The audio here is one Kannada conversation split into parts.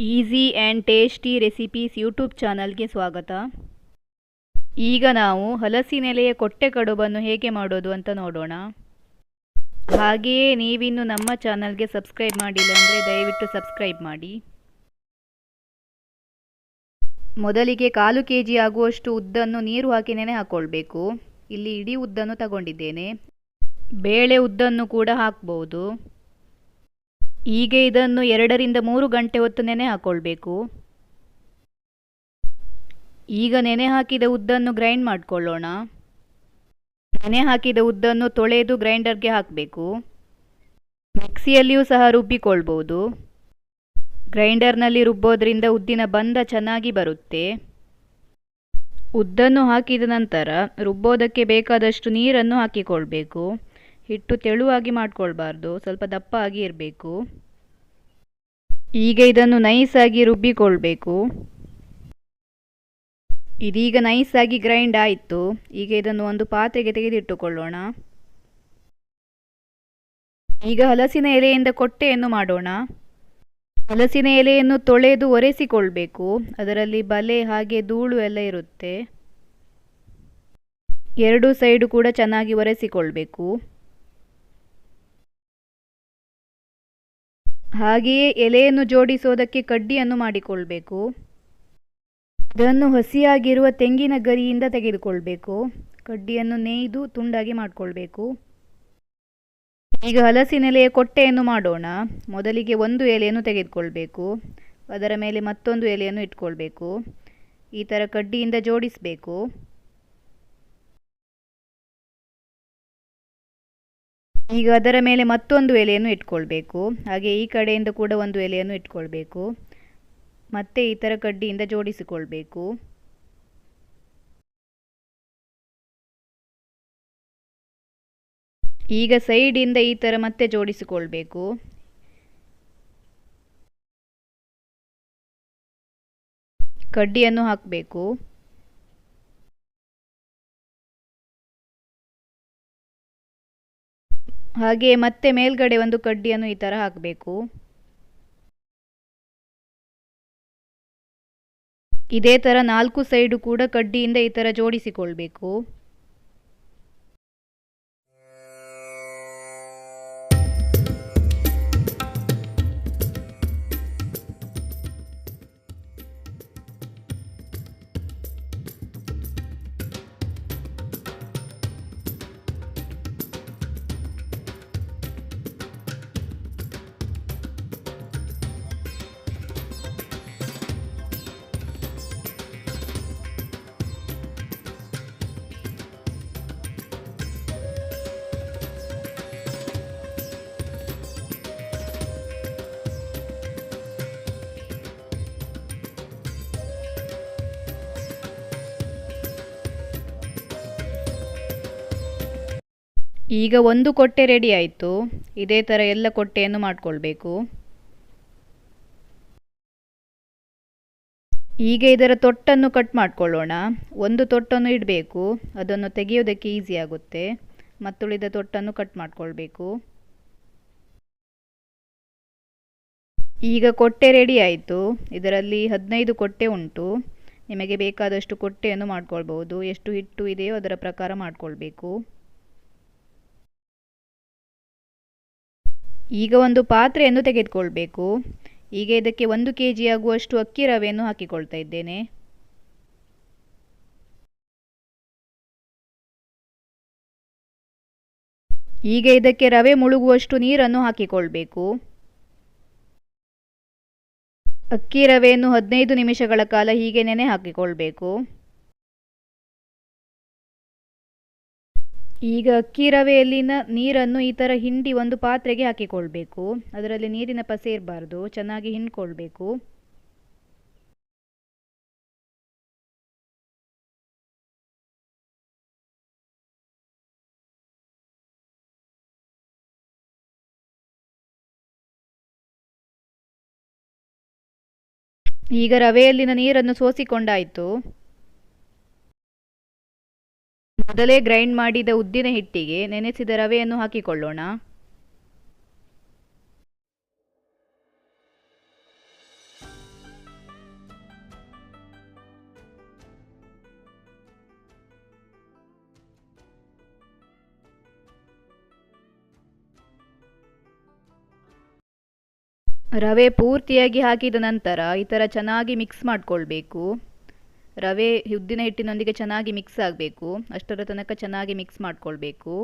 Easy and tasty recipes YouTube ಚಾನಲ್ಗೆ ಸ್ವಾಗತ. ಈಗ ನಾವು ಹಲಸಿನೆಲೆಯ ಕೊಟ್ಟೆ ಕಡುಬನ್ನು ಹೇಗೆ ಮಾಡೋದು ಅಂತ ನೋಡೋಣ. ಹಾಗೆಯೇ ನೀವಿನ್ನು ನಮ್ಮ ಚಾನಲ್ಗೆ ಸಬ್ಸ್ಕ್ರೈಬ್ ಮಾಡಿಲ್ಲ ಅಂದರೆ ದಯವಿಟ್ಟು ಸಬ್ಸ್ಕ್ರೈಬ್ ಮಾಡಿ. ಮೊದಲಿಗೆ ಕಾಲು ಕೆ ಜಿ ಆಗುವಷ್ಟು ಉದ್ದನ್ನು ನೀರು ಹಾಕಿ ನೆನೆ ಹಾಕ್ಕೊಳ್ಬೇಕು ಇಲ್ಲಿ ಇಡೀ ಉದ್ದನ್ನು ತಗೊಂಡಿದ್ದೇನೆ. ಬೇಳೆ ಉದ್ದನ್ನು ಕೂಡ ಹಾಕ್ಬೋದು. ಈಗ ಇದನ್ನು ಎರಡರಿಂದ ಮೂರು ಗಂಟೆ ಹೊತ್ತು ನೆನೆ ಹಾಕ್ಕೊಳ್ಬೇಕು ಈಗ ನೆನೆ ಹಾಕಿದ ಉದ್ದನ್ನು ಗ್ರೈಂಡ್ ಮಾಡಿಕೊಳ್ಳೋಣ. ನೆನೆ ಹಾಕಿದ ಉದ್ದನ್ನು ತೊಳೆದು ಗ್ರೈಂಡರ್ಗೆ ಹಾಕಬೇಕು. ಮಿಕ್ಸಿಯಲ್ಲಿಯೂ ಸಹ ರುಬ್ಬಿಕೊಳ್ಬೋದು. ಗ್ರೈಂಡರ್ನಲ್ಲಿ ರುಬ್ಬೋದ್ರಿಂದ ಉದ್ದಿನ ಬಂದ ಚೆನ್ನಾಗಿ ಬರುತ್ತೆ. ಉದ್ದನ್ನು ಹಾಕಿದ ನಂತರ ರುಬ್ಬೋದಕ್ಕೆ ಬೇಕಾದಷ್ಟು ನೀರನ್ನು ಹಾಕಿಕೊಳ್ಬೇಕು. ಹಿಟ್ಟು ತೆಳುವಾಗಿ ಮಾಡ್ಕೊಳ್ಬಾರ್ದು, ಸ್ವಲ್ಪ ದಪ್ಪ ಆಗಿ ಇರಬೇಕು. ಈಗ ಇದನ್ನು ನೈಸಾಗಿ ರುಬ್ಬಿಕೊಳ್ಬೇಕು. ಇದೀಗ ನೈಸಾಗಿ ಗ್ರೈಂಡ್ ಆಯಿತು. ಈಗ ಇದನ್ನು ಒಂದು ಪಾತ್ರೆಗೆ ತೆಗೆದಿಟ್ಟುಕೊಳ್ಳೋಣ. ಈಗ ಹಲಸಿನ ಎಲೆಯಿಂದ ಕೊಟ್ಟೆಯನ್ನು ಮಾಡೋಣ. ಹಲಸಿನ ಎಲೆಯನ್ನು ತೊಳೆದು ಒರೆಸಿಕೊಳ್ಬೇಕು. ಅದರಲ್ಲಿ ಬಲೆ, ಹಾಗೆ ಧೂಳು ಎಲ್ಲ ಇರುತ್ತೆ. ಎರಡು ಸೈಡು ಕೂಡ ಚೆನ್ನಾಗಿ ಒರೆಸಿಕೊಳ್ಬೇಕು. ಹಾಗೆಯೇ ಎಲೆಯನ್ನು ಜೋಡಿಸೋದಕ್ಕೆ ಕಡ್ಡಿಯನ್ನು ಮಾಡಿಕೊಳ್ಬೇಕು. ಇದನ್ನು ಹಸಿಯಾಗಿರುವ ತೆಂಗಿನ ಗರಿಯಿಂದ ತೆಗೆದುಕೊಳ್ಬೇಕು. ಕಡ್ಡಿಯನ್ನು ನೇಯ್ದು ತುಂಡಾಗಿ ಮಾಡಿಕೊಳ್ಬೇಕು. ಈಗ ಹಲಸಿನೆಲೆಯ ಕೊಟ್ಟೆಯನ್ನು ಮಾಡೋಣ. ಮೊದಲಿಗೆ ಒಂದು ಎಲೆಯನ್ನು ತೆಗೆದುಕೊಳ್ಬೇಕು. ಅದರ ಮೇಲೆ ಮತ್ತೊಂದು ಎಲೆಯನ್ನು ಇಟ್ಕೊಳ್ಬೇಕು. ಈ ಥರ ಕಡ್ಡಿಯಿಂದ ಜೋಡಿಸಬೇಕು. ಈಗ ಅದರ ಮೇಲೆ ಮತ್ತೊಂದು ಎಲೆಯನ್ನು ಇಟ್ಕೊಳ್ಬೇಕು. ಹಾಗೆ ಈ ಕಡೆಯಿಂದ ಕೂಡ ಒಂದು ಎಲೆಯನ್ನು ಇಟ್ಕೊಳ್ಬೇಕು. ಮತ್ತೆ ಈ ಥರ ಕಡ್ಡಿಯಿಂದ ಜೋಡಿಸಿಕೊಳ್ಬೇಕು. ಈಗ ಸೈಡಿಂದ ಈ ಥರ ಮತ್ತೆ ಜೋಡಿಸಿಕೊಳ್ಬೇಕು. ಕಡ್ಡಿಯನ್ನು ಹಾಕಬೇಕು. ಹಾಗೆ ಮತ್ತೆ ಮೇಲ್ಗಡೆ ಒಂದು ಕಡ್ಡಿಯನ್ನು ಈ ಥರ ಹಾಕಬೇಕು. ಇದೇ ಥರ ನಾಲ್ಕು ಸೈಡು ಕೂಡ ಕಡ್ಡಿಯಿಂದ ಈ ಥರ ಜೋಡಿಸಿಕೊಳ್ಬೇಕು. ಈಗ ಒಂದು ಕೊಟ್ಟೆ ರೆಡಿ ಆಯಿತು. ಇದೇ ಥರ ಎಲ್ಲ ಕೊಟ್ಟೆಯನ್ನು ಮಾಡಿಕೊಳ್ಬೇಕು. ಈಗ ಇದರ ತೊಟ್ಟನ್ನು ಕಟ್ ಮಾಡಿಕೊಳ್ಳೋಣ. ಒಂದು ತೊಟ್ಟನ್ನು ಇಡಬೇಕು. ಅದನ್ನು ತೆಗೆಯೋದಕ್ಕೆ ಈಸಿ ಆಗುತ್ತೆ. ಮತ್ತುಳಿದ ತೊಟ್ಟನ್ನು ಕಟ್ ಮಾಡಿಕೊಳ್ಬೇಕು. ಈಗ ಕೊಟ್ಟೆ ರೆಡಿ ಆಯಿತು. ಇದರಲ್ಲಿ ಹದಿನೈದು ಕೊಟ್ಟೆ ಉಂಟು. ನಿಮಗೆ ಬೇಕಾದಷ್ಟು ಕೊಟ್ಟೆಯನ್ನು ಮಾಡಿಕೊಳ್ಬೋದು ಎಷ್ಟು ಹಿಟ್ಟು ಇದೆಯೋ ಅದರ ಪ್ರಕಾರ ಮಾಡಿಕೊಳ್ಬೇಕು. ಈಗ ಒಂದು ಪಾತ್ರೆಯನ್ನು ತೆಗೆದುಕೊಳ್ಬೇಕು. ಈಗ ಇದಕ್ಕೆ ಒಂದು ಕೆ ಜಿ ಆಗುವಷ್ಟು ಅಕ್ಕಿ ರವೆಯನ್ನು ಹಾಕಿಕೊಳ್ತಾ ಇದ್ದೇನೆ. ಈಗ ಇದಕ್ಕೆ ರವೆ ಮುಳುಗುವಷ್ಟು ನೀರನ್ನು ಹಾಕಿಕೊಳ್ಬೇಕು. ಅಕ್ಕಿ ರವೆಯನ್ನು ಹದಿನೈದು ನಿಮಿಷಗಳ ಕಾಲ ಹೀಗೆ ನೆನೆ ಹಾಕಿಕೊಳ್ಬೇಕು. ಈಗ ಅಕ್ಕಿ ರವೆಯಲ್ಲಿನ ನೀರನ್ನು ಈ ಥರ ಹಿಂಡಿ ಒಂದು ಪಾತ್ರೆಗೆ ಹಾಕಿಕೊಳ್ಬೇಕು. ಅದರಲ್ಲಿ ನೀರಿನ ಪಸೆ ಇರಬಾರ್ದು, ಚೆನ್ನಾಗಿ ಹಿಂಡ್ಕೊಳ್ಬೇಕು. ಈಗ ರವೆಯಲ್ಲಿನ ನೀರನ್ನು ಸೋಸಿಕೊಂಡಾಯಿತು. ಮೊದಲೇ ಗ್ರೈಂಡ್ ಮಾಡಿದ ಉದ್ದಿನ ಹಿಟ್ಟಿಗೆ ನೆನೆಸಿದ ರವೆಯನ್ನು ಹಾಕಿಕೊಳ್ಳೋಣ. ರವೆ ಪೂರ್ತಿಯಾಗಿ ಹಾಕಿದ ನಂತರ ಈ ಥರ ಚೆನ್ನಾಗಿ ಮಿಕ್ಸ್ ಮಾಡಿಕೊಳ್ಬೇಕು. ರವೆ ಉದ್ದಿನ ಹಿಟ್ಟಿನೊಂದಿಗೆ ಚೆನ್ನಾಗಿ ಮಿಕ್ಸ್ ಆಗಬೇಕು. ಅಷ್ಟರ ತನಕ ಚೆನ್ನಾಗಿ ಮಿಕ್ಸ್ ಮಾಡ್ಕೊಳ್ಬೇಕು.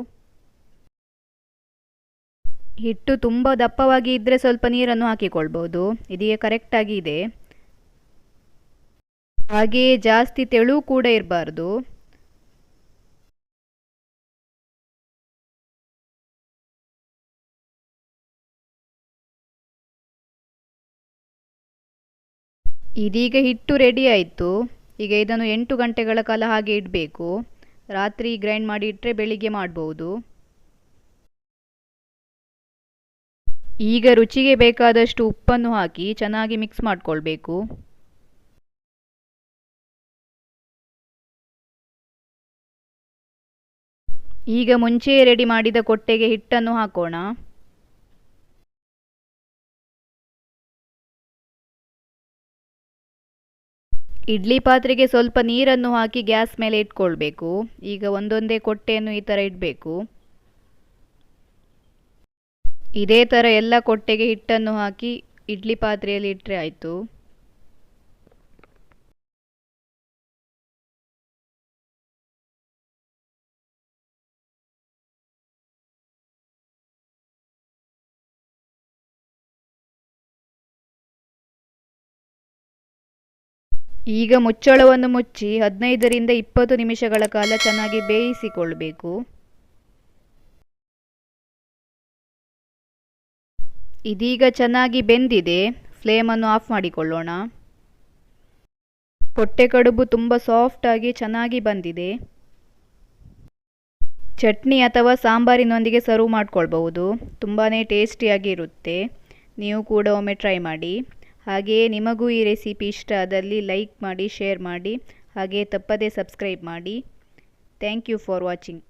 ಹಿಟ್ಟು ತುಂಬ ದಪ್ಪವಾಗಿ ಇದ್ದರೆ ಸ್ವಲ್ಪ ನೀರನ್ನು ಹಾಕಿಕೊಳ್ಬೋದು. ಇದೀಗ ಕರೆಕ್ಟಾಗಿ ಇದೆ. ಹಾಗೆಯೇ ಜಾಸ್ತಿ ತೆಳು ಕೂಡ ಇರಬಾರ್ದು. ಇದೀಗ ಹಿಟ್ಟು ರೆಡಿ ಆಯಿತು. ಈಗ ಇದನ್ನು ಎಂಟು ಗಂಟೆಗಳ ಕಾಲ ಹಾಗೆ ಇಡಬೇಕು. ರಾತ್ರಿ ಗ್ರೈಂಡ್ ಮಾಡಿ ಇಟ್ಟರೆ ಬೆಳಿಗ್ಗೆ ಮಾಡ್ಬೋದು. ಈಗ ರುಚಿಗೆ ಬೇಕಾದಷ್ಟು ಉಪ್ಪನ್ನು ಹಾಕಿ ಚೆನ್ನಾಗಿ ಮಿಕ್ಸ್ ಮಾಡಿಕೊಳ್ಬೇಕು. ಈಗ ಮುಂಚೆಯೇ ರೆಡಿ ಮಾಡಿದ ಕೊಟ್ಟೆಗೆ ಹಿಟ್ಟನ್ನು ಹಾಕೋಣ. ಇಡ್ಲಿ ಪಾತ್ರೆಗೆ ಸ್ವಲ್ಪ ನೀರನ್ನು ಹಾಕಿ ಗ್ಯಾಸ್ ಮೇಲೆ ಇಟ್ಕೊಳ್ಬೇಕು. ಈಗ ಒಂದೊಂದೇ ಕೊಟ್ಟೆಯನ್ನು ಈ ಥರ ಇಡಬೇಕು. ಇದೇ ಥರ ಎಲ್ಲ ಕೊಟ್ಟೆಗೆ ಹಿಟ್ಟನ್ನು ಹಾಕಿ ಇಡ್ಲಿ ಪಾತ್ರೆಯಲ್ಲಿ ಇಟ್ಟರೆ ಆಯಿತು. ಈಗ ಮುಚ್ಚಳವನ್ನು ಮುಚ್ಚಿ ಹದಿನೈದರಿಂದ ಇಪ್ಪತ್ತು ನಿಮಿಷಗಳ ಕಾಲ ಚೆನ್ನಾಗಿ ಬೇಯಿಸಿಕೊಳ್ಳಬೇಕು ಇದೀಗ ಚೆನ್ನಾಗಿ ಬೆಂದಿದೆ. ಫ್ಲೇಮನ್ನು ಆಫ್ ಮಾಡಿಕೊಳ್ಳೋಣ. ಹೊಟ್ಟೆ ಕಡುಬು ತುಂಬ ಸಾಫ್ಟಾಗಿ ಚೆನ್ನಾಗಿ ಬಂದಿದೆ. ಚಟ್ನಿ ಅಥವಾ ಸಾಂಬಾರಿನೊಂದಿಗೆ ಸರ್ವ್ ಮಾಡ್ಕೊಳ್ಬಹುದು. ತುಂಬಾ ಟೇಸ್ಟಿಯಾಗಿ ಇರುತ್ತೆ. ನೀವು ಕೂಡ ಒಮ್ಮೆ ಟ್ರೈ ಮಾಡಿ. ಹಾಗೆಯೇ ನಿಮಗೂ ಈ ರೆಸಿಪಿ ಇಷ್ಟ ಆದಲ್ಲಿ ಲೈಕ್ ಮಾಡಿ, ಶೇರ್ ಮಾಡಿ ಹಾಗೆ ತಪ್ಪದೇ ಸಬ್ಸ್ಕ್ರೈಬ್ ಮಾಡಿ. Thank you for watching.